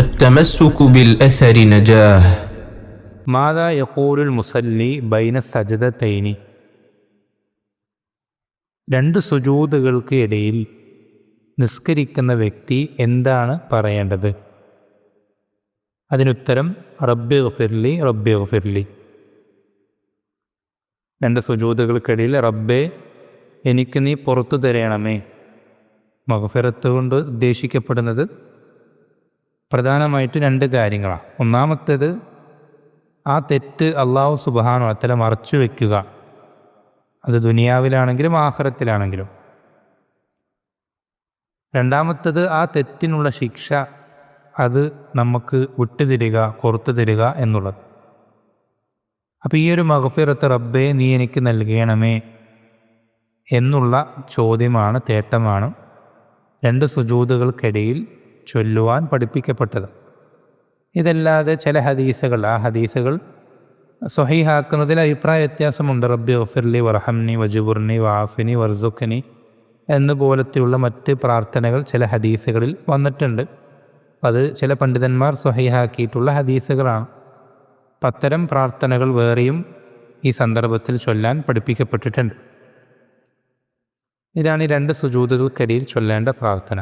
التمسك بالأثر نجاه മാതാ യഖൂലുൽ മുസല്ലി ബൈന സജദത്തൈനി രണ്ട് സുജൂതുകൾക്ക് ഇടയിൽ നിസ്കരിക്കുന്ന വ്യക്തി എന്താണ് പറയേണ്ടത് അതിനുത്തരം റബ്ബി ഗഫിർലി റബ്ബി ഗഫിർലി രണ്ട് സുജൂതുകൾക്കിടയിൽ റബ്ബെ എനിക്ക് നീ പുറത്തു തരയണമേ മഹഫിറത്ത് കൊണ്ട് ഉദ്ദേശിക്കപ്പെടുന്നത് പ്രധാനമായിട്ട് രണ്ട് കാര്യങ്ങളാണ്. ഒന്നാമത്തേത് ആ തെറ്റ് അള്ളാഹു സുബാനോ അത്തല മറച്ചു വയ്ക്കുക അത് ദുനിയാവിലാണെങ്കിലും ആഹ്റത്തിലാണെങ്കിലും. രണ്ടാമത്തത് ആ തെറ്റിനുള്ള ശിക്ഷ അത് നമുക്ക് വിട്ടുതരിക പുറത്തു തരിക എന്നുള്ളത്. അപ്പോൾ ഈ ഒരു മഹഫിറത്ത് റബ്ബെ നീ എനിക്ക് നൽകണമേ എന്നുള്ള ചോദ്യമാണ് തേട്ടമാണ്. രണ്ട് സുജൂതുകൾക്കിടയിൽ ചൊല്ലുവാൻ പഠിപ്പിക്കപ്പെട്ടത്. ഇതല്ലാതെ ചില ഹദീസുകൾ ആ ഹദീസുകൾ സ്വഹീഹാക്കുന്നതിൽ അഭിപ്രായ വ്യത്യാസമുണ്ട്. റബ്ബി ഒഫിർലി വർഹംനി വജുബുർണി വാഫിനി വർസുഖനി എന്നുപോലത്തെയുള്ള മറ്റ് പ്രാർത്ഥനകൾ ചില ഹദീസുകളിൽ വന്നിട്ടുണ്ട്. അത് ചില പണ്ഡിതന്മാർ സ്വഹീഹാക്കിയിട്ടുള്ള ഹദീസുകളാണ്. പത്തരം പ്രാർത്ഥനകൾ വേറെയും ഈ സന്ദർഭത്തിൽ ചൊല്ലാൻ പഠിപ്പിക്കപ്പെട്ടിട്ടുണ്ട്. ഇതാണ് ഈ രണ്ട് സുജൂതുകൾക്കരിയിൽ ചൊല്ലേണ്ട പ്രാർത്ഥന.